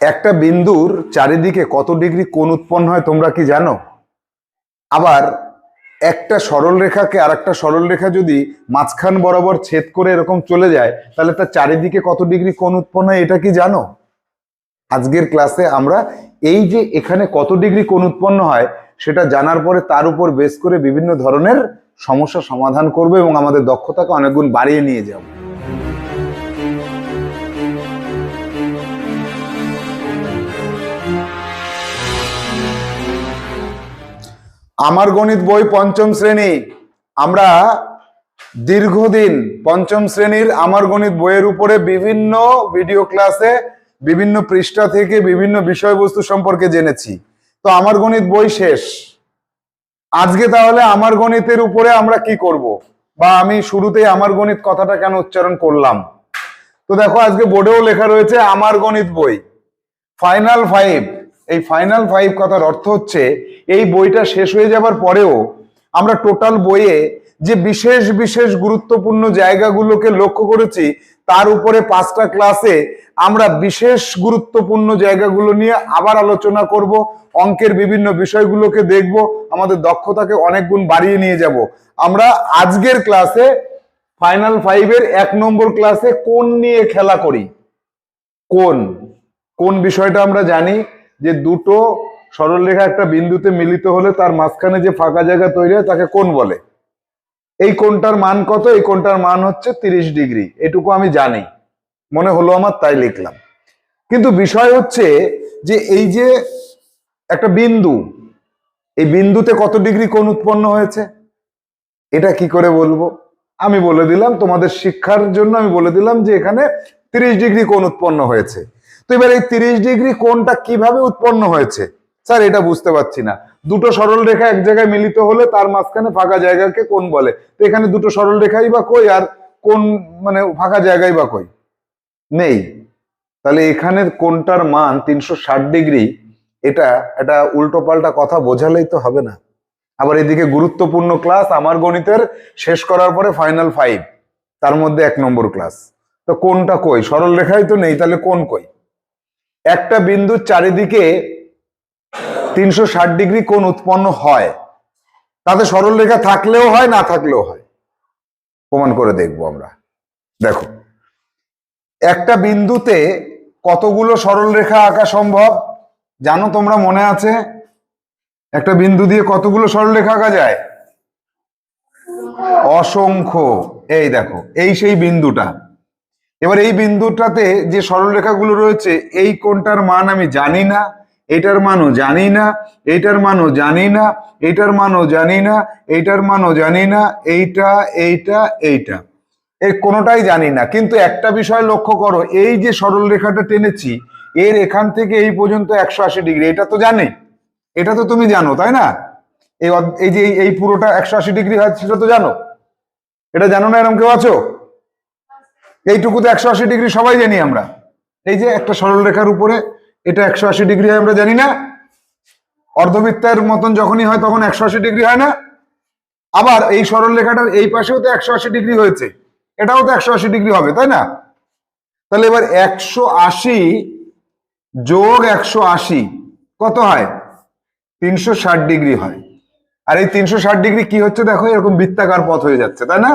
একটা বিন্দুর চারিদিকে কত ডিগ্রি কোণ উৎপন্ন হয় তোমরা কি জানো? আবার একটা সরল রেখাকে আর একটা সরল রেখা যদি মাঝখান বরাবর ছেদ করে এরকম চলে যায়, তাহলে তার চারিদিকে কত ডিগ্রি কোণ উৎপন্ন হয় এটা কি জানো? আজকের ক্লাসে আমরা এই যে এখানে কত ডিগ্রি কোণ উৎপন্ন হয়, সেটা জানার পরে তার উপর বেস করে বিভিন্ন ধরনের সমস্যা সমাধান করবে এবং আমাদের দক্ষতাকে অনেক গুণ বাড়িয়ে নিয়ে যাব। আমার গণিত বই পঞ্চম শ্রেণি। আমরা দীর্ঘদিন পঞ্চম শ্রেণির আমার গণিত বইয়ের উপরে বিভিন্ন ভিডিও ক্লাসে বিভিন্ন পৃষ্ঠা থেকে বিভিন্ন বিষয়বস্তু সম্পর্কে জেনেছি। তো আমার গণিত বই শেষ। আজকে তাহলে আমার গণিতের উপরে আমরা কি করব? বা আমি শুরুতেই আমার গণিত কথাটা কেন উচ্চারণ করলাম? তো দেখো, আজকে বোর্ডেও লেখা রয়েছে আমার গণিত বই। ফাইনাল ফাইভ এই ফাইনাল ফাইভ কথার অর্থ হচ্ছে, এই বইটা শেষ হয়ে যাবার পরেও আমরা টোটাল বইয়ে যে বিশেষ বিশেষ গুরুত্বপূর্ণ জায়গাগুলোকে লক্ষ্য করেছি, তার উপরে পাঁচটা ক্লাসে আমরা বিশেষ গুরুত্বপূর্ণ জায়গাগুলো নিয়ে আবার আলোচনা করব, অঙ্কের বিভিন্ন বিষয়গুলোকে দেখব, আমাদের দক্ষতাকে অনেক গুণ বাড়িয়ে নিয়ে যাব। আমরা আজকের ক্লাসে ফাইনাল ফাইভের এক নম্বর ক্লাসে কোন নিয়ে খেলা করি? কোন? কোন বিষয়টা আমরা জানি? যে দুটো সরলরেখা একটা বিন্দুতে মিলিত হলে তার মাঝখানে যে ফাঁকা জায়গা তৈরি হয় তাকে কোন বলে। এই কোনটার মান কত? এই কোনটার মান হচ্ছে তিরিশ ডিগ্রি। এটুকু আমি জানি। মনে হলো আমার, তাই লিখলাম। কিন্তু বিষয় হচ্ছে যে এই যে একটা বিন্দু, এই বিন্দুতে কত ডিগ্রি কোণ উৎপন্ন হয়েছে? এটা কি করে বলব? আমি বলে দিলাম, তোমাদের শিক্ষার জন্য আমি বলে দিলাম যে এখানে তিরিশ ডিগ্রি কোণ উৎপন্ন হয়েছে। তো এবার এই তিরিশ ডিগ্রি কোনটা কীভাবে উৎপন্ন হয়েছে? স্যার, এটা বুঝতে পারছি না। দুটো সরল রেখা এক জায়গায় মিলিত হলে তার মাঝখানে ফাঁকা জায়গাকে কোন বলে। তো এখানে দুটো সরল রেখাই বা কই? আর কোন মানে ফাঁকা জায়গায় বা কই? নেই। তাহলে এখানে কোনটার মান তিনশো ষাট ডিগ্রি, এটা একটা উল্টো পাল্টা কথা বোঝালেই তো হবে না। আবার এদিকে গুরুত্বপূর্ণ ক্লাস আমার গণিতের শেষ করার পরে ফাইনাল ফাইভ, তার মধ্যে এক নম্বর ক্লাস। তো কোনটা কই? সরল রেখাই তো নেই, তাহলে কোন কই? একটা বিন্দুর চারিদিকে তিনশো ষাট ডিগ্রি কোণ উৎপন্ন হয়। তাতে সরল রেখা থাকলেও হয়, না থাকলেও হয়। প্রমাণ করে দেখব আমরা। দেখো, একটা বিন্দুতে কতগুলো সরল রেখা আঁকা সম্ভব? জানো তোমরা, মনে আছে? একটা বিন্দু দিয়ে কতগুলো সরল রেখা আঁকা যায়? অসংখ্য। এই দেখো, এই সেই বিন্দুটা। এবার এই বিন্দুটাতে যে সরলরেখাগুলো রয়েছে, এই কোনটার মান আমি জানি না, এটার মানও জানি না, এইটার মানও জানি না, এইটার মানও জানি না, এইটার মানও জানি না, এইটা এইটা এইটা। এই কোনোটাই জানি না। কিন্তু একটা বিষয় লক্ষ্য করো, এই যে সরল রেখাটা টেনেছি, এর এখান থেকে এই পর্যন্ত একশো আশি ডিগ্রি। এটা তো জানি। এটা তো তুমি জানো, তাই না? এই যে এই পুরোটা একশো আশি ডিগ্রি হয়, সেটা তো জানো। এটা জানো না এরকম কেউ আছো? এইটুকুতে একশো আশি ডিগ্রি সবাই জানি আমরা। এই যে একটা সরল রেখার উপরে, এটা একশো আশি ডিগ্রি আমরা জানি না। অর্ধবৃত্তের মতন যখনই হয় তখন একশো আশি ডিগ্রি হয় না। আবার এই সরল রেখাটার এই পাশেও তো একশো আশি ডিগ্রি হয়েছে। এটাও তো একশো আশি ডিগ্রি হবে, তাই না? তাহলে এবার একশো আশি যোগ একশো আশি কত হয়? তিনশো ষাট ডিগ্রি হয়। আর এই তিনশো ষাট ডিগ্রি কি হচ্ছে দেখো, এরকম বৃত্তাকার পথ হয়ে যাচ্ছে, তাই না?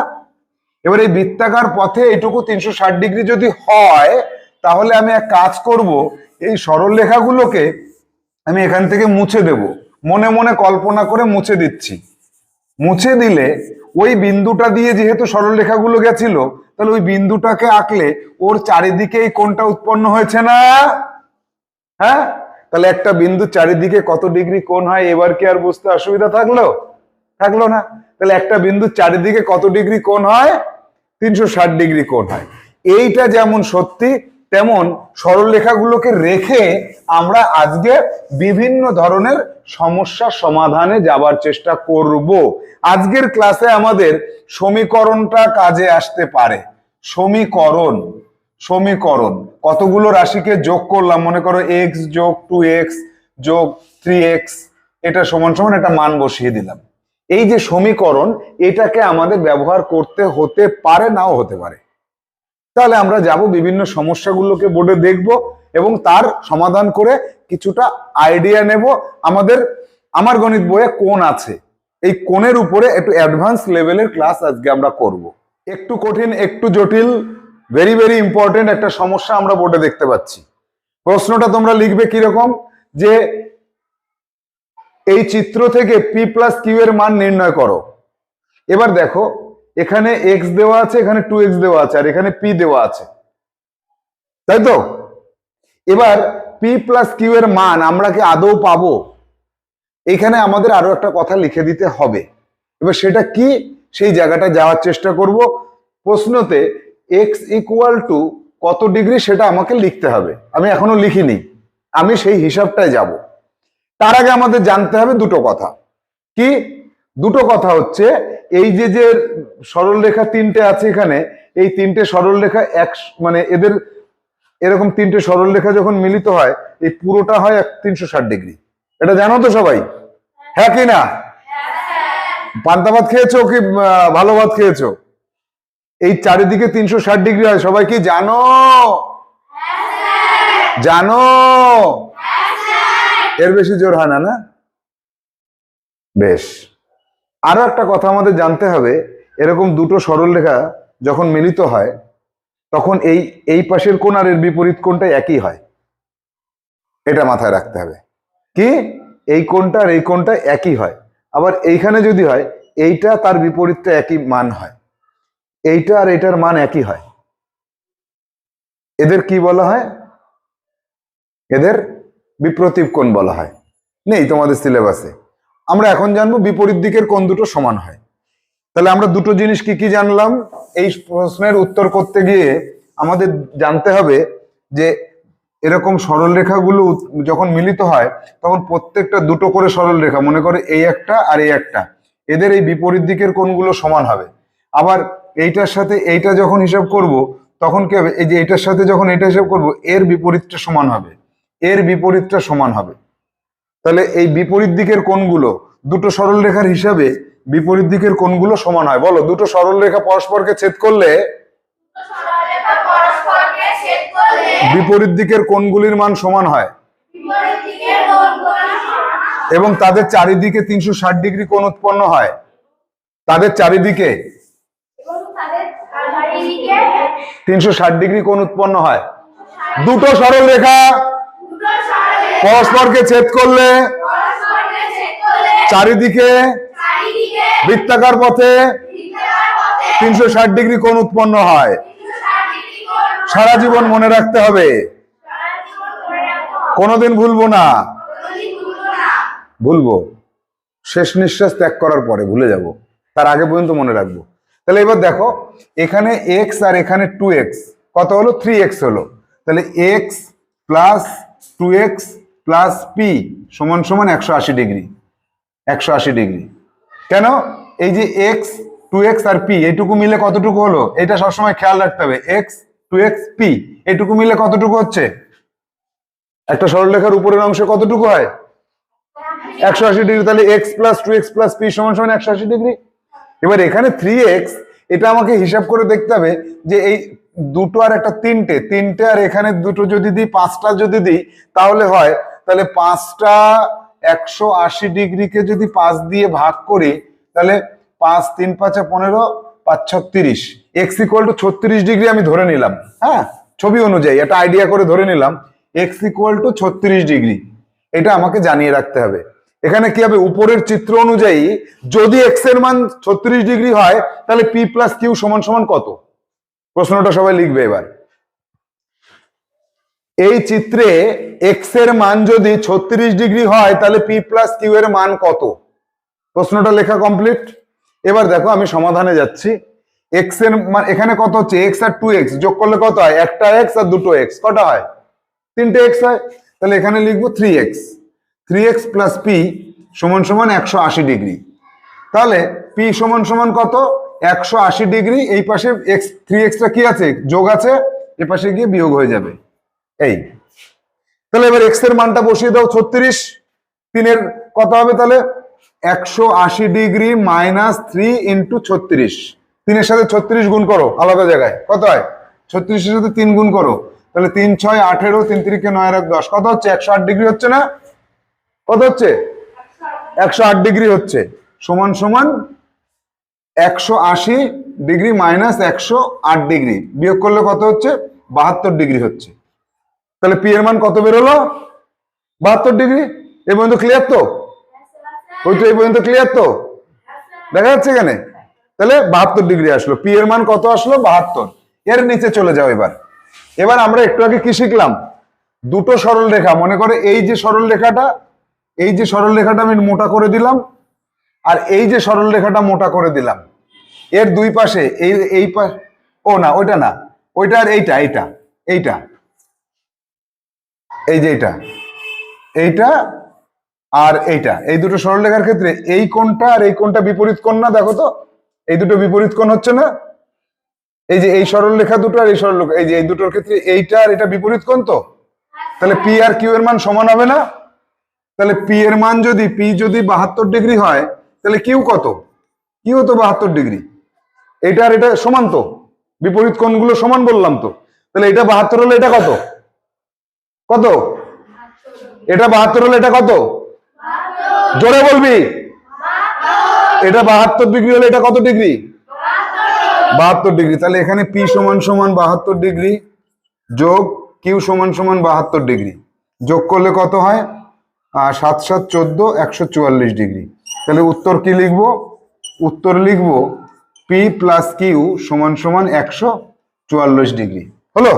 এবার এই বৃত্তাকার পথে এইটুকু তিনশো ষাট ডিগ্রি যদি হয়, তাহলে আমি এক কাজ করব, এই সরল রেখাগুলোকে আমি এখান থেকে মুছে দেব। মনে মনে কল্পনা করে মুছে দিচ্ছি। মুছে দিলে ওই বিন্দুটা দিয়ে যেহেতু সরল রেখাগুলো গেছিল, তাহলে ওই বিন্দুটাকে আঁকলে ওর চারিদিকে এই কোনটা উৎপন্ন হয়েছে না? হ্যাঁ? তাহলে একটা বিন্দু চারিদিকে কত ডিগ্রি কোণ হয়, এবার কি আর বুঝতে অসুবিধা থাকল? থাকল না। তাহলে একটা বিন্দু চারিদিকে কত ডিগ্রি কোণ হয়? তিনশো ষাট ডিগ্রি কোণ হয়। এইটা যেমন সত্যি, তেমন সরলরেখাগুলোকে রেখে আমরা আজকে বিভিন্ন ধরনের সমস্যা সমাধানে যাবার চেষ্টা করব। আজকের ক্লাসে আমাদের সমীকরণটা কাজে আসতে পারে। সমীকরণ সমীকরণ। কতগুলো রাশিকে যোগ করলাম? মনে করো এক্স যোগ টু এক্স যোগ থ্রি এক্স এটা সমান সমান একটা মান বসিয়ে দিলাম। এই যে সমীকরণ, এটাকে আমাদের ব্যবহার করতে হতে পারে, নাও হতে পারে। তাহলে আমরা যাব বিভিন্ন সমস্যাগুলোকে বোর্ডে দেখব এবং তার সমাধান করে কিছুটা আইডিয়া নেব। আমাদের, আমার গণিত বইয়ে কোন আছে। এই কোণের উপরে একটু অ্যাডভান্স লেভেলের ক্লাস আজকে আমরা করব। একটু কঠিন, একটু জটিল ভেরি ভেরি ইম্পর্টেন্ট একটা সমস্যা আমরা বোর্ডে দেখতে পাচ্ছি। প্রশ্নটা তোমরা লিখবে কীরকম? যে এই চিত্র থেকে পি প্লাস কিউ এর মান নির্ণয় করো। এবার দেখো, এখানে এক্স দেওয়া আছে, এখানে টু এক্স দেওয়া আছে, আর এখানে পি দেওয়া আছে। তাই তো? এবার পি প্লাস কিউ এর মান আমরা কি আদৌ পাবো? এখানে আমাদের আরও একটা কথা লিখে দিতে হবে। এবার সেটা কি? সেই জায়গাটা যাওয়ার চেষ্টা করব। প্রশ্নতে এক্স ইকুয়াল টু কত ডিগ্রি সেটা আমাকে লিখতে হবে। আমি এখনও লিখিনি। আমি সেই হিসাবটায় যাব। তার আগে আমাদের জানতে হবে দুটো কথা। কি? দুটো কথা হচ্ছে, এই যে যে সরল রেখা তিনটে আছে এখানে, এই তিনটে সরল রেখা এক মানে এদের এরকম তিনটে সরল রেখা যখন মিলিত হয়, এই পুরোটা হয় এক তিনশো ষাট ডিগ্রি। এটা জানো তো সবাই? হ্যাঁ কি না? পান্তা ভাত খেয়েছো কি ভালো ভাত খেয়েছো? এই চারিদিকে তিনশো ষাট ডিগ্রি হয়, সবাই কি জানো? জানো? এর বেশি জোর হয় না না? বেশ। আরও একটা কথা আমাদের জানতে হবে, এরকম দুটো সরল সরলরেখা যখন মিলিত হয়, তখন এই এই পাশের কোণ আর এর বিপরীত কোণটা একই হয়। এটা মাথায় রাখতে হবে। কি? এই কোণটা আর এই কোণটা একই হয়। আবার এইখানে যদি হয়, এইটা তার বিপরীতটা একই মান হয়। এইটা আর এটার মান একই হয়। এদের কি বলা হয়? এদের বিপ্রতীপ কোণ বলা হয়। নেই তোমাদের সিলেবাসে। আমরা এখন জানব বিপরীত দিকের কোন দুটো সমান হয়। তাহলে আমরা দুটো জিনিস কি কি জানলাম? এই প্রশ্নের উত্তর করতে গিয়ে আমাদের জানতে হবে যে এরকম সরলরেখাগুলো উত- যখন মিলিত হয়, তখন প্রত্যেকটা দুটো করে সরলরেখা মনে করে এই একটা আর এই একটা, এদের এই বিপরীত দিকের কোণগুলো সমান হবে। আবার এইটার সাথে এইটা যখন হিসাব করব, তখন কি হবে? এই যে এইটার সাথে যখন এটা হিসাব করব, এর বিপরীতটা সমান হবে। এর বিপরীতটা সমান হবে। তাহলে এই বিপরীত দিকের কোণগুলো দুটো সরল রেখার হিসাবে বিপরীত দিকের কোণগুলো সমান হয়। বলো, দুটো সরলরেখা পরস্পরকে ছেদ করলে বিপরীত দিকের কোণগুলির মান সমান হয়। এবং তাদের চারিদিকে তিনশো ষাট ডিগ্রি কোণ উৎপন্ন হয়। তাদের চারিদিকে তিনশো ষাট ডিগ্রি কোণ উৎপন্ন হয়। দুটো সরল রেখা পরস্পরকে ছেদ করলে? চারিদিকে? বৃত্তাকার পথে? তিনশো ষাট ডিগ্রি কোণ উৎপন্ন হয়। 360 ডিগ্রি কোণ সারা জীবন মনে রাখতে হবে। কোনোদিন ভুলবো না। ভুলবো শেষ নিঃশ্বাস ত্যাগ করার পরে ভুলে যাব। তার আগে পর্যন্ত মনে রাখব। তাহলে এবার দেখো এখানে এক্স আর এখানে টু এক্স কত হলো? থ্রি এক্স হলো। তাহলে x plus two x plus p সমান সমান একশো আশি ডিগ্রি, একশো আশি ডিগ্রি। কেন? এই যে এক্স টু এক্স আর পি এইটুকু মিলে কতটুকু হলো? এটা সবসময় খেয়াল রাখতে হবে। এক্স টু এক্স পি এইটুকু মিলে কতটুকু হচ্ছে? একটা সরলরেখার উপরের অংশে কতটুকু হয়? একশো আশি ডিগ্রি। তাহলে x plus two x plus p সমান সমান একশো আশি ডিগ্রি। এবার এখানে থ্রি এক্স এটা আমাকে হিসাব করে দেখতে হবে যে এই দুটো আর একটা তিনটে তিনটে আর এখানে দুটো যদি দিই, পাঁচটা যদি দিই, তাহলে হয় তাহলে পাঁচটা একশো আশি ডিগ্রিকে যদি পাঁচ দিয়ে ভাগ করি, তাহলে পাঁচ, তিন, পাঁচে পনেরো, পাঁচ, ছত্রিশ। এক্স ইকুয়াল টু ছত্রিশ ডিগ্রি আমি ধরে নিলাম হ্যাঁ? ছবি অনুযায়ী এটা আইডিয়া করে ধরে নিলাম এক্স ইকুয়াল টু ছত্রিশ ডিগ্রি। এটা আমাকে জানিয়ে রাখতে হবে। এখানে কি হবে? উপরের চিত্র অনুযায়ী যদি এক্সের মান ছত্রিশ ডিগ্রি হয়, তাহলে পি প্লাস কিউ সমান সমান কত? প্রশ্নটা সবাই লিখবে এবার। এই চিত্রে এক্সের মান যদি ছত্রিশ ডিগ্রি হয়, তাহলে পি প্লাস কিউ এর মান কত? প্রশ্নটা লেখা কমপ্লিট এবার দেখো, আমি সমাধানে যাচ্ছি। এক্সের মান, এখানে কত হচ্ছে? এক্স আর টু এক্স যোগ করলে কত হয়? একটা এক্স আর দুটো এক্স কটা হয়? তিনটে এক্স হয়। তাহলে এখানে লিখব three x three x plus p সমান সমান একশো আশি ডিগ্রি। তাহলে পি সমান সমান কত? একশো আশি ডিগ্রি। এই পাশে এক্স থ্রি এক্সটা কি আছে? যোগ আছে। এ পাশে গিয়ে বিয়োগ হয়ে যাবে। এই। তাহলে এবার এক্সের মানটা বসিয়ে দাও, ছত্রিশ। তিনের কত হবে তাহলে? একশো আশি ডিগ্রি মাইনাস থ্রি ইন্টু ছত্রিশ। তিনের সাথে ছত্রিশ গুণ করো, আলাদা জায়গায়। কত হয়? ছত্রিশের সাথে তিন গুণ করো। তাহলে তিন ছয় আঠেরো, তিন তিরিকে নয় এক দশ। কত হচ্ছে? একশো আট ডিগ্রি হচ্ছে না? কত হচ্ছে? একশো আট ডিগ্রি হচ্ছে। সমান সমান একশো আশি ডিগ্রি মাইনাস একশো আট ডিগ্রি। বিয়োগ করলে কত হচ্ছে? বাহাত্তর ডিগ্রি হচ্ছে। তাহলে পি এর মান কত বেরোলো? বাহাত্তর ডিগ্রি? এই পর্যন্ত ক্লিয়ার তো? ওই তো এই পর্যন্ত ক্লিয়ার তো? দেখা যাচ্ছে এখানে? তাহলে বাহাত্তর ডিগ্রি আসলো। পি এর মান কত আসলো? বাহাত্তর। এর নিচে চলে যাও এবার। এবার আমরা একটু আগে কি শিখলাম? দুটো সরল রেখা। মনে করে এই যে সরল রেখাটা, এই যে সরল রেখাটা আমি মোটা করে দিলাম, আর এই যে সরল রেখাটা মোটা করে দিলাম। এর দুই পাশে, এই এই ও না, ওইটা না। ওইটা আর এইটা এইটা এইটা। এই যে এইটা এইটা আর এইটা, এই দুটো সরলরেখার ক্ষেত্রে এই কোণটা আর এই কোণটা বিপরীত কোণ না, দেখো তো, এই দুটো বিপরীত কোণ হচ্ছে না, এই যে এই সরল রেখা দুটো আর এই সরল রেখা এই যে এই দুটোর ক্ষেত্রে এইটা আর এটা বিপরীত কোণ তো, তাহলে পি আর কিউ এর মান সমান হবে না, তাহলে পি এর মান যদি পি যদি বাহাত্তর ডিগ্রি হয়, তাহলে কিউ কত কিউ তো বাহাত্তর ডিগ্রি এটা আর এটা সমান তো, বিপরীত কোণগুলো সমান বললাম তো, তাহলে এটা বাহাত্তর হলে এটা কত কত? এটা বাহাত্তর হলে এটা কত? জোরে বলবি। এটা বাহাত্তর ডিগ্রি হলে এটা কত ডিগ্রি? বাহাত্তর ডিগ্রি। তাহলে এখানে পি সমান সমান বাহাত্তর ডিগ্রি যোগ কিউ সমান সমান বাহাত্তর ডিগ্রি। যোগ করলে কত হয়? সাত সাত চোদ্দ, একশো চুয়াল্লিশ ডিগ্রি। তাহলে উত্তর কি লিখব? উত্তর লিখব পি প্লাস কিউ সমান সমান একশো চুয়াল্লিশ ডিগ্রি। হলো?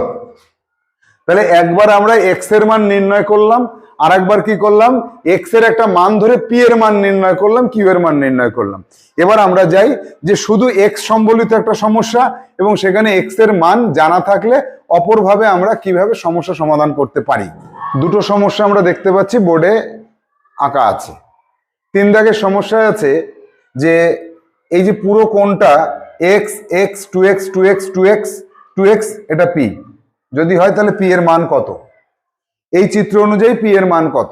তাহলে একবার আমরা এক্সের মান নির্ণয় করলাম আর একবার কি করলাম? এক্সের একটা মান ধরে পি এর মান নির্ণয় করলাম কিউ এর মান নির্ণয় করলাম। এবার আমরা যাই যে শুধু এক্স সম্বলিত একটা সমস্যা এবং সেখানে এক্সের মান জানা থাকলে অপরভাবে আমরা কীভাবে সমস্যা সমাধান করতে পারি? দুটো সমস্যা আমরা দেখতে পাচ্ছি, বোর্ডে আঁকা আছে। তিন দাগের সমস্যা আছে যে এই যে পুরো কোণটা x x two x two x two x two x এটা পি যদি হয় তাহলে পি এর মান কত? এই চিত্র অনুযায়ী পি এর মান কত?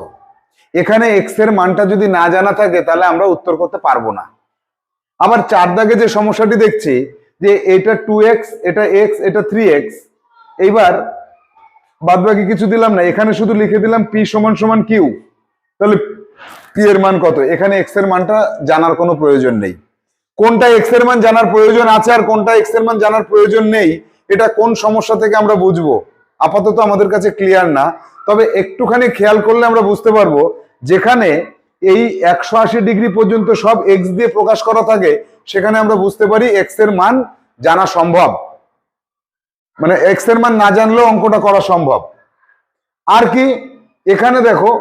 এখানে এক্সের মানটা যদি না জানা থাকে, তাহলে আমরা উত্তর করতে পারব না। আবার চার দাগে যে সমস্যাটি দেখছি, যে এটা টু এক্স এটা এক্স এটা থ্রি এক্স এইবার বাদ বাকি কিছু দিলাম না, এখানে শুধু লিখে দিলাম পি সমান সমান কিউ তাহলে পি এর মান কত? এখানে এক্সের মানটা জানার কোনো প্রয়োজন নেই। কোনটা এক্সের মান জানার প্রয়োজন আছে আর কোনটা এক্সের মান জানার প্রয়োজন নেই এটা কোন সমস্যা থেকে আমরা বুঝব? আপাতত আমাদের কাছে ক্লিয়ার না। তবে একটুখানি খেয়াল করলে আমরা বুঝতে পারব, যেখানে এই একশো আশি ডিগ্রি পর্যন্ত সব এক্স দিয়ে প্রকাশ করা থাকে, সেখানে আমরা বুঝতে পারি এক্সের মান জানা সম্ভব। মানে এক্সের মান না জানলেও অঙ্কটা করা সম্ভব। আর কি, এখানে দেখো,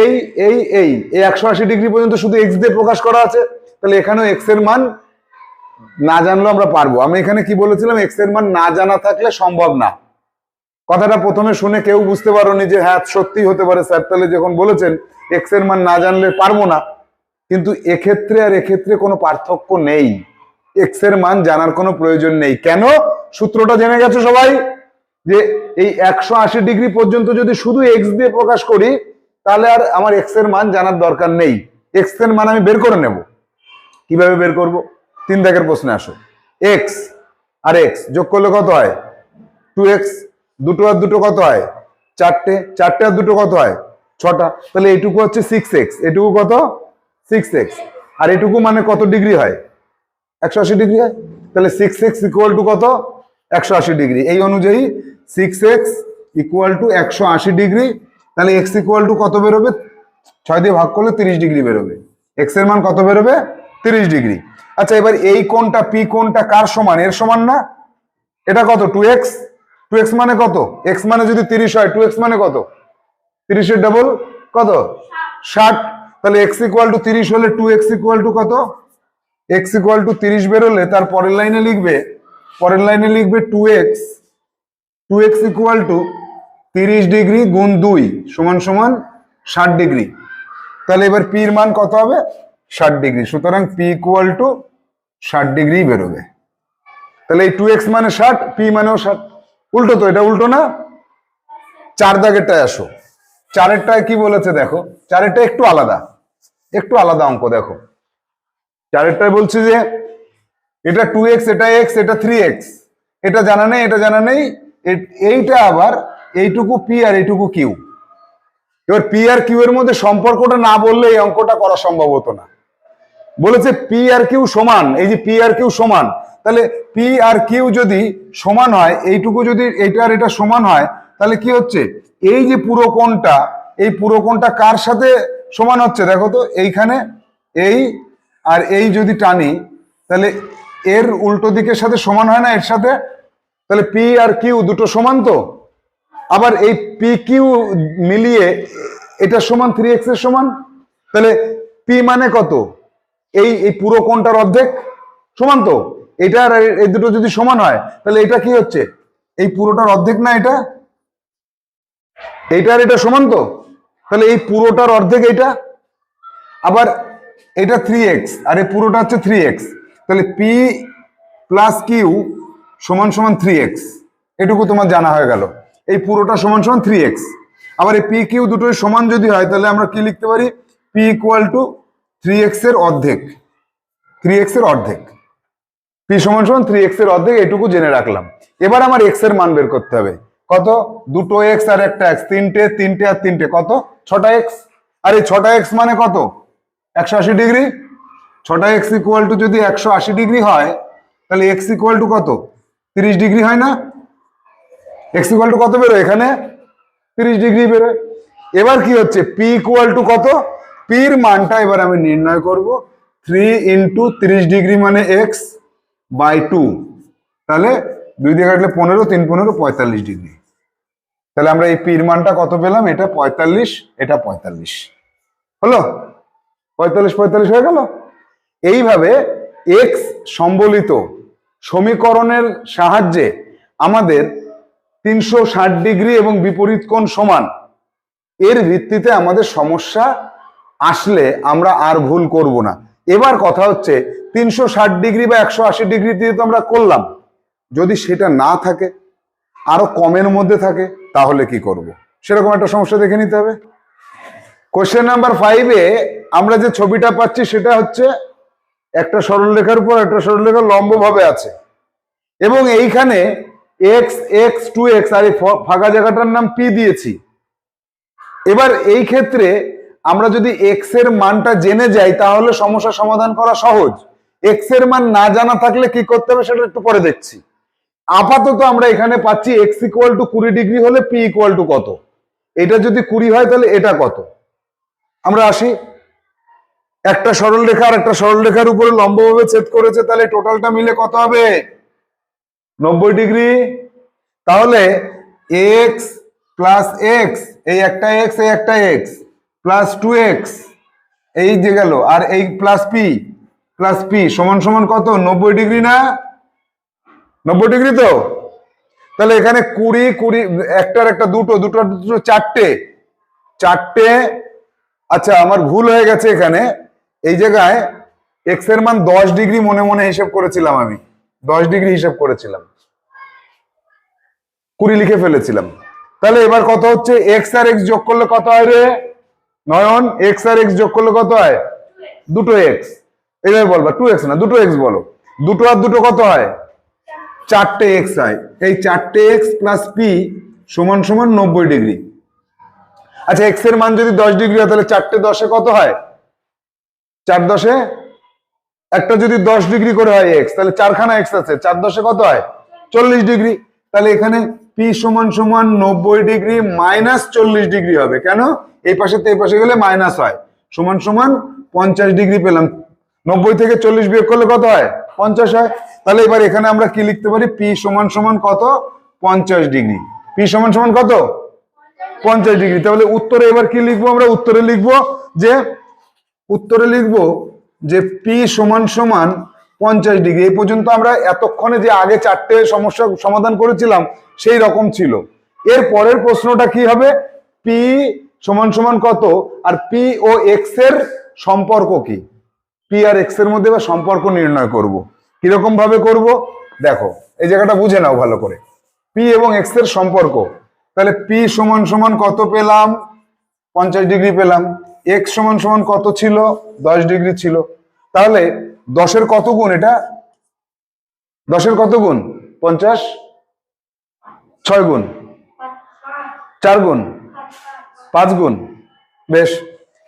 এই এই এই একশো আশি ডিগ্রি পর্যন্ত শুধু এক্স দিয়ে প্রকাশ করা আছে, তাহলে এখানেও এক্সের মান না জানলেও আমরা পারব। আমি এখানে কি বলেছিলাম? এক্সের মান না জানা থাকলে সম্ভব না। কথাটা প্রথমে শুনে কেউ বুঝতে পারোনি যে হ্যাঁ সত্যি হতে পারে। স্যার তাহলে যখন বলেছেন এক্সের মান না জানলে পারব না। কিন্তু এক্ষেত্রে আর এক্ষেত্রে কোনো পার্থক্য নেই। এক্সের মান জানার কোনো প্রয়োজন নেই। কেন? সূত্রটা জেনে গেছো সবাই? যে এই একশো আশি ডিগ্রি পর্যন্ত যদি শুধু এক্স দিয়ে প্রকাশ করি, তাহলে আর আমার এক্সের মান জানার দরকার নেই। এক্সের মান আমি বের করে নেব। কীভাবে বের করব? তিন দাগের প্রশ্নে আসো। এক্স আর এক্স যোগ করলে কত হয়? টু এক্স দুটো আর দুটো কত হয়? চারটে চারটে আর দুটো কত হয়? ছটা। তাহলে এইটুকু হচ্ছে সিক্স এক্স এটুকু কত? সিক্স এক্স আর এটুকু মানে কত ডিগ্রি হয়? একশো আশি ডিগ্রি হয়? তাহলে সিক্স এক্স ইকুয়াল টু কত? একশো আশি ডিগ্রি। এই অনুযায়ী সিক্স এক্স ইকুয়াল টু একশো আশি ডিগ্রি। তাহলে এক্স ইকুয়াল টু কত বেরোবে? ছয় দিয়ে ভাগ করলে তিরিশ ডিগ্রি বেরোবে। এক্সের মান কত বেরোবে? তিরিশ ডিগ্রি। আচ্ছা এবার এই কোনটা পি কোনটা কার সমান? এর সমান না? এটা কত? টু এক্স টু এক্স মানে কত? এক্স মানে যদি তিরিশ হয় টু এক্স মানে কত? তিরিশের ডাবল কত? ষাট। তাহলে এক্স ইকুয়াল টু তিরিশ হলে টু এক্স ইকুয়াল টু কত? এক্স ইকুয়াল টু তিরিশ বেরোলে তার পরের লাইনে লিখবে, পরের লাইনে লিখবে two x two x equal to তিরিশ ডিগ্রি গুণ দুই, সমান সমান ষাট ডিগ্রি। তাহলে এবার পির মান কত হবে? ষাট ডিগ্রি। সুতরাং পি ইকুয়াল টু ষাট ডিগ্রি বেরোবে। তাহলে এই টু এক্স মানে ষাট পি মানেও ষাট। উল্টো তো, এটা উল্টো না? চার দাগেরটায় আসো। চারেরটায় কি বলেছে দেখো? চারেরটা একটু আলাদা। একটু আলাদা অঙ্ক দেখো। চারেরটায় বলছে যে, এটা টু এক্স এটা এক্স এটা থ্রি এক্স এটা জানা নেই, এটা জানা নেই। এইটা আবার এইটুকু পি আর এইটুকু কিউ এবার পি আর কিউ এর মধ্যে সম্পর্কটা না বললে এই অঙ্কটা করা সম্ভব হতো না। বলেছে পি আর কিউ সমান, এই যে পি আর কিউ সমান, তাহলে পি আর কিউ যদি সমান হয়, এইটুকু যদি এইটা আর এটা সমান হয়, তাহলে কি হচ্ছে? এই যে পুরো কোণটা, এই পুরো কোণটা কার সাথে সমান হচ্ছে? দেখো তো, এইখানে এই আর এই যদি টানি, তাহলে এর উল্টো দিকের সাথে সমান হয় না এর সাথে? তাহলে পি আর কিউ দুটো সমান তো? আবার এই পি কিউ মিলিয়ে এটা সমান থ্রি এক্সের সমান? তাহলে পি মানে কত? এই এই পুরো কোণটার অর্ধেক সমান তো? এটা আর এই দুটো যদি সমান হয়, তাহলে এটা কি হচ্ছে? এই পুরোটার অর্ধেক না এটা? এইটা আর এটা সমান তো? তাহলে এই পুরোটার অর্ধেক এটা আবার এটা থ্রি এক্স আর এই পুরোটা হচ্ছে থ্রি এক্স তাহলে পি প্লাস কিউ সমান সমান থ্রি এক্স এটুকু তোমার জানা হয়ে গেল। এই পুরোটা সমান সমান থ্রি এক্স আবার এই পি কিউ দুটোই সমান যদি হয়, তাহলে আমরা কি লিখতে পারি? পি ইকুয়াল টু থ্রি এক্সের অর্ধেক থ্রি এক্সের অর্ধেক। পি সমান সমান থ্রি এক্সের অর্ধেক এটুকু জেনে রাখলাম। এবার আমার এক্সের মান বের করতে হবে। কত? দুটো এক্স আর একটা এক্স তিনটে তিনটে আর তিনটে। কত? ছটা এক্স আর এই ছটা এক্স মানে কত? একশো আশি ডিগ্রি। ছটা এক্স ইকুয়াল টু যদি একশো আশি ডিগ্রি হয়, তাহলে এক্স ইকুয়াল টু কত? তিরিশ ডিগ্রি হয় না? এক্স ইকুয়াল টু কত বেরোয় এখানে? তিরিশ ডিগ্রি বেরোয়। এবার কি হচ্ছে? পি ইকুয়াল টু কত? পির মানটা এবার আমি নির্ণয় করব। থ্রি ইন্টু তিরিশ ডিগ্রি মানে এক্স বাই টু তাহলে দুই দিয়ে কাটলে পনেরো, তিন পনেরো, পঁয়তাল্লিশ ডিগ্রি তাহলে আমরা এই পির মানটা কত পেলাম? এটা পঁয়তাল্লিশ এটা পঁয়তাল্লিশ। হলো? পঁয়তাল্লিশ পঁয়তাল্লিশ হয়ে গেল? এইভাবে এক্স সম্বলিত সমীকরণের সাহায্যে আমাদের তিনশো ষাট ডিগ্রি এবং বিপরীত কোণ সমান। এর ভিত্তিতে আমাদের সমস্যা আসলে আমরা আর ভুল করব না। এবার কথা হচ্ছে, তিনশো ষাট ডিগ্রি বা একশো আশি ডিগ্রি দিয়ে তো আমরা করলাম। যদি সেটা না থাকে, আরও কমের মধ্যে থাকে, তাহলে কি করব? সেরকম একটা সমস্যা দেখে নিতে হবে। কোশ্চেন নাম্বার ফাইভে আমরা যে ছবিটা পাচ্ছি, সেটা হচ্ছে একটা সরলরেখার উপর একটা সরলরেখা লম্বভাবে আছে। এবং এইখানে এক্স এক্স টু এক্স আর এই ফাঁকা জায়গাটার নাম পি দিয়েছি। এবার এই ক্ষেত্রে আমরা যদি এক্সের মানটা জেনে যাই, তাহলে সমস্যা সমাধান করা সহজ। এক্সের মান না জানা থাকলে কি করতে হবে সেটা একটু পরে দেখছি। আপাতত আমরা এখানে পাচ্ছি এক্স ইকুয়াল টু কুড়ি ডিগ্রি হলে পি ইকুয়াল টু কত? এটা যদি কুড়ি হয়, তাহলে এটা কত? আমরা আসি। একটা সরল রেখা আর একটা সরল রেখার উপরে লম্বভাবে ছেদ করেছে, তাহলে টোটালটা মিলে কত হবে? নব্বই ডিগ্রি। তাহলে এক্স প্লাস এক্স এই একটা এক্স এই একটা এক্স প্লাস টু এক্স এই যে গেল, আর এই প্লাস পি প্লাস পি সমান সমান কত? নব্বই ডিগ্রি না? নব্বই ডিগ্রি তো? তাহলে এখানে কুড়ি কুড়ি, একটার একটা দুটো দুটো দুটো, চারটে চারটে আচ্ছা আমার ভুল হয়ে গেছে এখানে। এই জায়গায় এক্সের মান দশ ডিগ্রি মনে মনে হিসেব করেছিলাম আমি। দশ ডিগ্রি হিসেব করেছিলাম। কুড়ি লিখে ফেলেছিলাম। তাহলে এবার কত হচ্ছে? এক্স আর এক্স যোগ করলে কত হয় রে? নয়ন এক্স আর এক্স যোগ করলে কত হয়? দুটো এক্স এইভাবে বলবা টু এক্স না, দুটো এক্স বলো। দুটো আর দুটো কত হয়? চারটে এক্স হয়। এই চারটে এক্স প্লাস পি সমান সমান নব্বই ডিগ্রি। আচ্ছা এক্সের মান যদি দশ ডিগ্রি হয়, তাহলে চারটে দশে কত হয়? চার দশে? একটা যদি দশ ডিগ্রি করে হয় এক্স তাহলে চারখানা এক্স আছে। চার দশে কত হয়? চল্লিশ ডিগ্রি। তাহলে এখানে পি সমান সমান নব্বই ডিগ্রি মাইনাস চল্লিশ ডিগ্রি হবে। কেন? এই পাশে তো এই পাশে গেলে মাইনাস হয়। সমান সমান পঞ্চাশ ডিগ্রি পেলাম। নব্বই থেকে চল্লিশ বিয়োগ করলে কত হয়? পঞ্চাশ হয়। তাহলে এবার এখানে আমরা কি লিখতে পারি? পি সমান সমান কত? পঞ্চাশ ডিগ্রি। পি সমান সমান কত? পঞ্চাশ ডিগ্রি। তাহলে উত্তরে এবার কি লিখব আমরা? উত্তরে লিখব যে, উত্তরে লিখব যে পি সমান সমান পঞ্চাশ ডিগ্রি। এই পর্যন্ত আমরা এতক্ষণে যে আগে চারটে সমস্যা সমাধান করেছিলাম, সেই রকম ছিল। এর পরের প্রশ্নটা কি হবে? পি সমান সমান কত? আর পি ও এক্সের সম্পর্ক কি? পি আর এক্সের মধ্যে এবার সম্পর্ক নির্ণয় করব। কীরকম ভাবে করব? দেখো, এই জায়গাটা বুঝে নাও ভালো করে। পি এবং এক্সের সম্পর্ক। তাহলে পি সমান সমান কত পেলাম? পঞ্চাশ ডিগ্রি পেলাম। এক্স সমান সমান কত ছিল? দশ ডিগ্রি ছিল। তাহলে দশের কত গুণ এটা? দশের কত গুণ? পঞ্চাশ? ছয় গুণ। চার গুণ। পাঁচ গুণ। বেশ।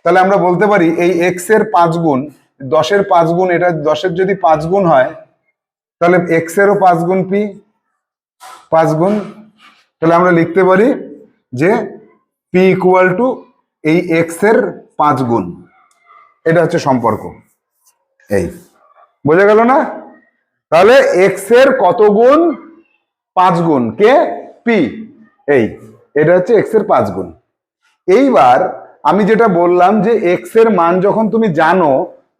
তাহলে আমরা বলতে পারি এই এক্সের পাঁচ গুণ, দশের পাঁচ গুণ, এটা দশের যদি পাঁচ গুণ হয়, তাহলে এক্স এরও পাঁচ গুণ পি পাঁচ গুণ। তাহলে আমরা লিখতে পারি যে পি ইকুয়াল টু এই এক্সের পাঁচ গুণ। এটা হচ্ছে সম্পর্ক। এই। বোঝা গেল না? তাহলে এক্সের কত গুণ? পাঁচ গুণ। কে? পি এই, এটা হচ্ছে এক্সের পাঁচ গুণ। এইবার আমি যেটা বললাম যে এক্সের মান যখন তুমি জানো,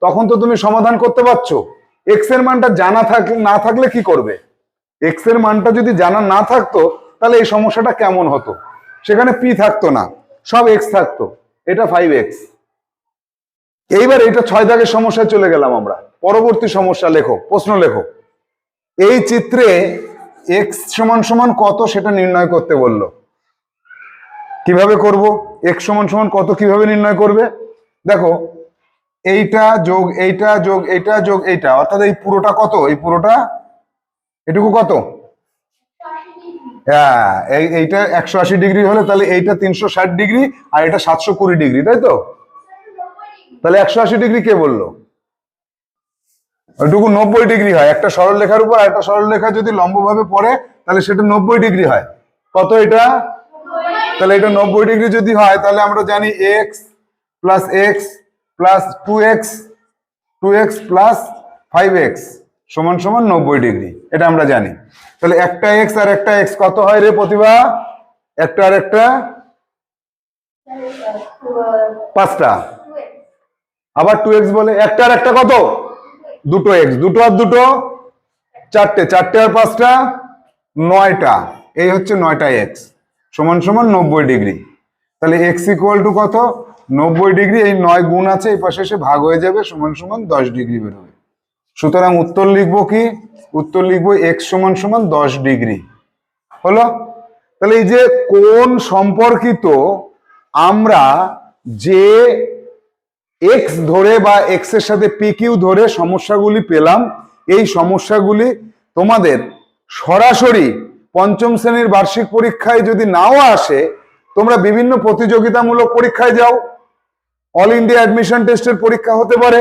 তখন তো তুমি সমাধান করতে পারছ। এক্সের মানটা জানা থাকলে না থাকলে কি করবে? এক্সের মানটা যদি জানা না থাকতো, তাহলে এই সমস্যাটা কেমন হতো? সেখানে পি থাকতো না, সব এক্স থাকতো। এটা ফাইভ এক্স এইবার এটা ছয় দাগের সমস্যায় চলে গেলাম আমরা। পরবর্তী সমস্যা লেখো, প্রশ্ন লেখো। এই চিত্রে এক্স সমান সমান কত সেটা নির্ণয় করতে বলল। কীভাবে করব? এক্স সমান সমান কত কীভাবে নির্ণয় করবে? দেখো, এইটা যোগ এইটা যোগ এইটা যোগ, এইটা, অর্থাৎ এই পুরোটা কত? এই পুরোটা এটুকু কত? হ্যাঁ এই, এইটা একশো আশি ডিগ্রি হলে তাহলে এইটা তিনশো ষাট ডিগ্রি আর এটা সাতশো কুড়ি ডিগ্রি, তাই তো? তাহলে একশো আশি ডিগ্রি কে বলল? ওইটুকু নব্বই ডিগ্রি হয়। একটা সরল লেখার উপর একটা সরল লেখা যদি লম্বভাবে পড়ে, তাহলে সেটা নব্বই ডিগ্রি হয়। কত এটা? তাহলে এটা নব্বই ডিগ্রি যদি হয়, তাহলে আমরা জানি x plus x plus two x two x plus five x সমান সমান নব্বই ডিগ্রি। এটা আমরা জানি। তাহলে একটা এক্স আর একটা এক্স কত হয় রে প্রতিভা? একটা আর একটা? পাঁচটা। আবার টু এক্স বলে, একটা আর একটা কত? দুটো এক্স দুটো আর দুটো, চারটে চারটে আর পাঁচটা, নয়টা। এই হচ্ছে নয়টা এক্স সমান সমান নব্বই ডিগ্রি। তাহলে এক্স ইকুয়াল টু কত? নব্বই ডিগ্রি, এই নয় গুণ আছে, এই পাশে এসে ভাগ হয়ে যাবে, সমান সমান দশ ডিগ্রি বেরোবে সুতরাং উত্তর লিখব কি? উত্তর লিখব এক্স সমান সমান দশ ডিগ্রি। হলো? তাহলে এই যে কোন সম্পর্কিত, আমরা যে এক্স ধরে বা এক্সের সাথে পি কিউ ধরে সমস্যাগুলি পেলাম। এই সমস্যাগুলি তোমাদের সরাসরি পঞ্চম শ্রেণির বার্ষিক পরীক্ষায় যদি নাও আসে, তোমরা বিভিন্ন প্রতিযোগিতামূলক পরীক্ষায় যাও। অল ইন্ডিয়া অ্যাডমিশন টেস্টের পরীক্ষা হতে পারে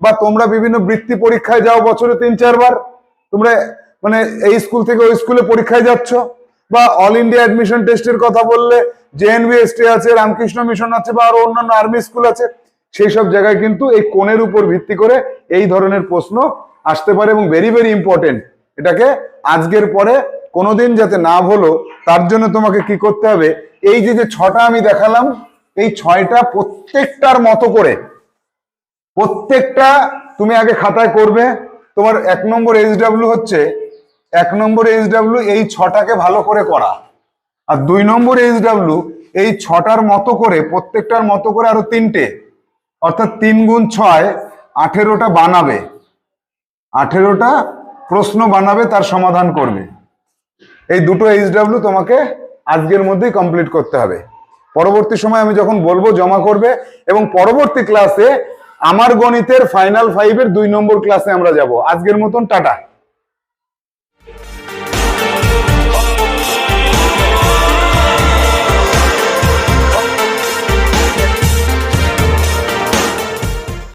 বা তোমরা বিভিন্ন বৃত্তি পরীক্ষায় যাও বছরে তিন চারবার তোমরা মানে এই স্কুল থেকে ওই স্কুলে পরীক্ষায় যাচ্ছ বা অল ইন্ডিয়া অ্যাডমিশন টেস্টের কথা বললে জেএনবিএসটি আছে, রামকৃষ্ণ মিশন আছে বা আরও অন্যান্য আর্মি স্কুল আছে। সেই সব জায়গায় কিন্তু এই কোণের উপর ভিত্তি করে এই ধরনের প্রশ্ন আসতে পারে এবং ভেরি ভেরি ইম্পর্টেন্ট এটাকে আজকের পরে কোনোদিন যাতে না ভুলো তার জন্য তোমাকে কি করতে হবে? এই যে যে ছটা আমি দেখালাম, এই ছয়টা প্রত্যেকটার মতো করে, প্রত্যেকটা তুমি আগে খাতায় করবে। তোমার এক নম্বর এইচ ডাব্লিউ হচ্ছে, এক নম্বর এইচ ডাব্লিউ এই ছটাকে ভালো করে করা। আর দুই নম্বর এইচ ডাব্লিউ এই ছটার মতো করে, প্রত্যেকটার মতো করে আরও তিনটে। অর্থাৎ তিন গুণ ছয় আঠেরোটা বানাবে। আঠেরোটা প্রশ্ন বানাবে, তার সমাধান করবে। এই দুটো এইচ ডাব্লিউ তোমাকে আজকের মধ্যেই কমপ্লিট করতে হবে। পরবর্তী সময় আমি যখন বলব, জমা করবে এবং পরবর্তী ক্লাসে আমার গণিতের ফাইনাল ফাইভের দুই নম্বর ক্লাসে আমরা যাব। আজকের মতন, টাটা।